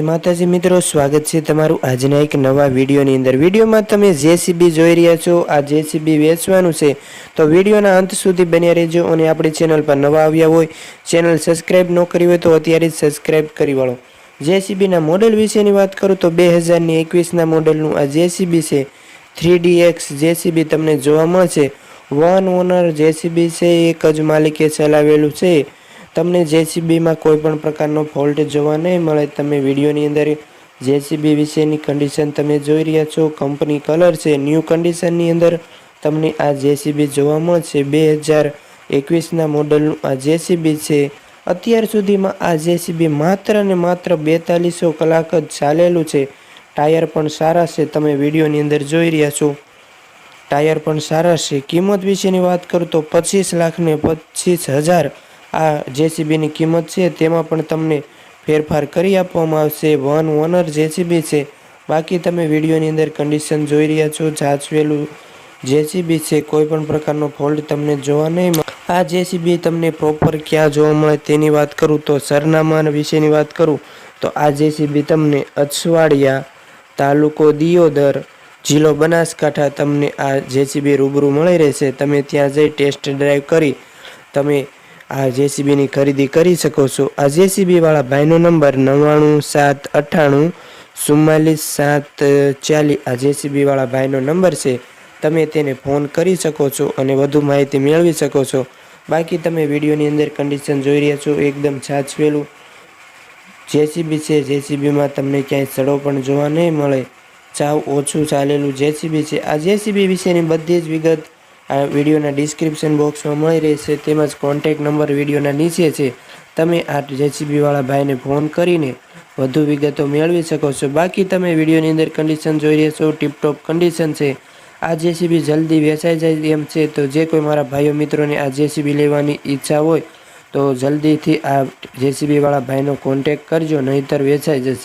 માતાજી મિત્રો, સ્વાગત છે તમારું આજના એક નવા વિડીયોની અંદર. વિડીયોમાં તમે જેસીબી જોઈ રહ્યા છો, આ જેસીબી વેચવાનું છે. તો વિડીયોના અંત સુધી બન્યા રહેજો અને આપણી ચેનલ પર નવા આવ્યા હોય, ચેનલ સબસ્ક્રાઈબ ન કરી હોય તો અત્યારે જ સબસ્ક્રાઈબ કરી વાળો. જેસીબીના મોડેલ વિશેની વાત કરું તો બે હજારની એકવીસના મોડેલનું આ જેસીબી છે. થ્રી ડી એક્સ જેસીબી તમને જોવા મળશે. વન ઓનર જેસીબી છે, એક જ માલિકે ચલાવેલું છે. તમને જેસીબીમાં કોઈ પણ પ્રકારનો ફોલ્ટ જોવા નહીં મળે, તમે વિડીયોની અંદર જેસીબી વિશેની કન્ડિશન તમે જોઈ રહ્યા છો કંપની કલર છે ન્યૂ કન્ડિશનની અંદર તમને આ જેસીબી જોવા મળશે. બે હજાર એકવીસના મોડલનું આ જેસીબી છે. અત્યાર સુધીમાં આ જેસીબી માત્ર ને માત્ર બેતાલીસો કલાક જ ચાલેલું છે. ટાયર પણ સારા છે, તમે વિડીયોની અંદર જોઈ રહ્યા છો. ટાયર પણ સારા છે. કિંમત વિશેની વાત કરું તો પચીસ લાખ ને પચીસ હજાર આ જેસીબીની કિંમત છે, તેમાં પણ તમને ફેરફાર કરી આપવામાં આવશે. વન ઓનર જેસીબી છે. બાકી તમે વિડીયોની અંદર કન્ડિશન જોઈ રહ્યા છો. જાચવેલું જેસીબી છે. કોઈ પણ પ્રકારનો ફોલ્ટ તમને જોવા નહીં મળે. આ જેસીબી તમને પ્રોપર ક્યાં જોવા મળે તેની વાત કરું તો સરનામા વિશેની વાત કરું તો આ જેસીબી તમને અછવાડિયા તાલુકો દિયોદર જિલ્લો બનાસકાંઠા તમને આ જેસીબી રૂબરૂ મળી રહેશે. તમે ત્યાં જઈ ટેસ્ટ ડ્રાઈવ કરી, તમે આ જેસીબીની ખરીદી કરી શકો છો. આ જેસીબી વાળા ભાઈનો નંબર નવ્વાણું, સાત, અઠ્ઠાણું, ચુમ્માલીસ, સાત, ચાલીસ. આ જેસીબી વાળા ભાઈનો નંબર છે. તમે તેને ફોન કરી શકો છો અને વધુ માહિતી મેળવી શકો છો. બાકી તમે વિડીયોની અંદર કન્ડિશન જોઈ રહ્યા છો, એકદમ છાછવેલું. જેસીબી છે, જેસીબીમાં તમને ક્યાંય સડો પણ જોવા નહીં મળે. ચાવ ઓછું ચાલેલું જેસીબી છે. આ જેસીબી વિશેની બધી જ વિગત આ વિડીયોના ડિસ્ક્રિપ્શન બોક્સમાં મળી રહેશે, તેમજ કોન્ટેક નંબર વિડીયોના નીચે છે. તમે આ જેસીબીવાળા ભાઈને ફોન કરીને વધુ વિગતો મેળવી શકો છો. બાકી તમે વિડીયોની અંદર કન્ડિશન જોઈ રહ્યા છો ટીપટોપ કન્ડિશન છે. આ જેસીબી જલ્દી વેચાઈ જાય એમ છે, તો જે કોઈ મારા ભાઈઓ મિત્રોને આ જેસીબી લેવાની ઈચ્છા હોય, તો જલ્દીથી આ જેસીબીવાળા ભાઈનો કોન્ટેક કરજો, નહીંતર વેચાઈ જશે.